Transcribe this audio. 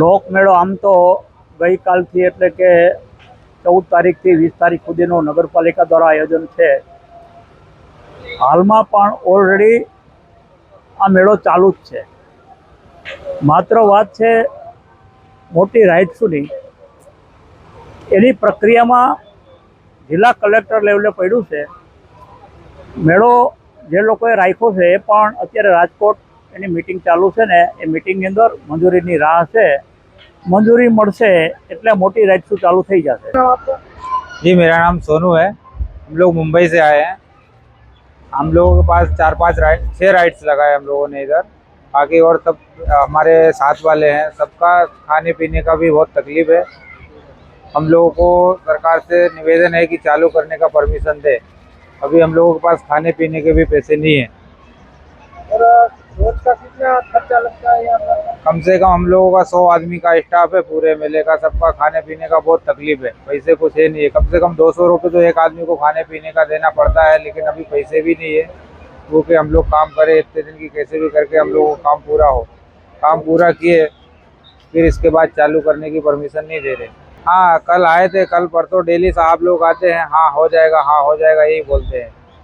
લોકમેળો આમ તો ગઈકાલથી એટલે કે ચૌદ તારીખથી વીસ તારીખ સુધીનો નગરપાલિકા દ્વારા આયોજન છે. હાલમાં પણ ઓલરેડી આ મેળો ચાલુ જ છે. માત્ર વાત છે મોટી રાઇડ્સની એની પ્રક્રિયામાં જિલ્લા કલેક્ટર લેવલે પડ્યું છે. મેળો જે લોકોએ રાખ્યો છે એ પણ અત્યારે રાજકોટ એની મિટિંગ ચાલુ છે ને એ મિટિંગની અંદર મંજૂરીની રાહ છે મંજૂરી મળશે એટલે મોટી રાઇડ્સો ચાલુ થઈ જશે जी मेरा नाम सोनू है हम लोग मुंबई से आए हैं हम लोगों के पास चार पांच राइड छः राइड्स लगाए हम लोगों ने इधर बाकी और सब हमारे साथ वाले हैं सबका खाने पीने का भी बहुत तकलीफ है हम लोगों को सरकार से निवेदन है कि चालू करने का परमिशन दे अभी हम लोगों के पास खाने पीने के भी पैसे नहीं है और रोज का कितना खर्चा लगता है यहाँ पर? कम से कम हम लोगों का सौ आदमी का स्टाफ है, पूरे मेले का, सबका खाने पीने का बहुत तकलीफ़ है। पैसे कुछ है नहीं। है कम से कम दो सौ रुपये तो एक आदमी को खाने पीने का देना पड़ता है, लेकिन अभी पैसे भी नहीं है। वो कि हम लोग काम करें, इतने दिन की कैसे भी करके हम लोगों को काम पूरा हो। काम पूरा किए, फिर इसके बाद चालू करने की परमिशन नहीं दे रहे। हाँ कल आए थे, कल परसों डेली साहब लोग आते हैं। हाँ हो जाएगा हाँ हो जाएगा, यही बोलते हैं।